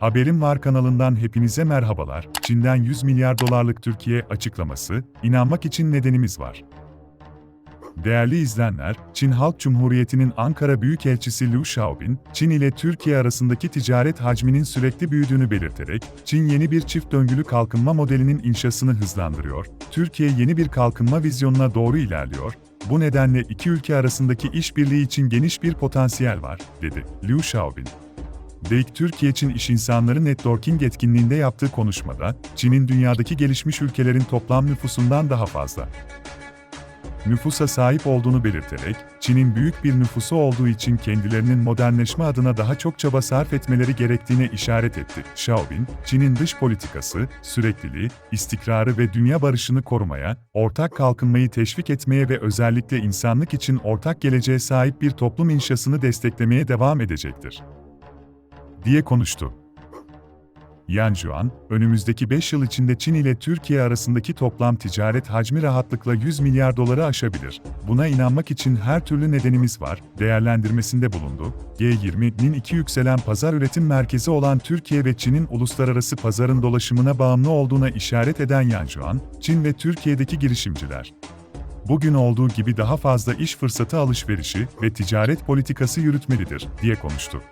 Haberim Var kanalından hepinize merhabalar. Çin'den 100 milyar dolarlık Türkiye açıklaması, inanmak için nedenimiz var. Değerli izleyenler, Çin Halk Cumhuriyeti'nin Ankara Büyükelçisi Liu Xiaobin, Çin ile Türkiye arasındaki ticaret hacminin sürekli büyüdüğünü belirterek, Çin yeni bir çift döngülü kalkınma modelinin inşasını hızlandırıyor, Türkiye yeni bir kalkınma vizyonuna doğru ilerliyor, bu nedenle iki ülke arasındaki işbirliği için geniş bir potansiyel var, dedi Liu Xiaobin. DEIK Türkiye Çin İş İnsanları Networking etkinliğinde yaptığı konuşmada, Çin'in dünyadaki gelişmiş ülkelerin toplam nüfusundan daha fazla nüfusa sahip olduğunu belirterek, Çin'in büyük bir nüfusu olduğu için kendilerinin modernleşme adına daha çok çaba sarf etmeleri gerektiğine işaret etti. Xiaobin, Çin'in dış politikası, sürekliliği, istikrarı ve dünya barışını korumaya, ortak kalkınmayı teşvik etmeye ve özellikle insanlık için ortak geleceğe sahip bir toplum inşasını desteklemeye devam edecektir diye konuştu. Yan Juan, önümüzdeki 5 yıl içinde Çin ile Türkiye arasındaki toplam ticaret hacmi rahatlıkla 100 milyar doları aşabilir. Buna inanmak için her türlü nedenimiz var, değerlendirmesinde bulundu. G20'nin iki yükselen pazar üretim merkezi olan Türkiye ve Çin'in uluslararası pazarın dolaşımına bağımlı olduğuna işaret eden Yan Juan, Çin ve Türkiye'deki girişimciler, bugün olduğu gibi daha fazla iş fırsatı alışverişi ve ticaret politikası yürütmelidir, diye konuştu.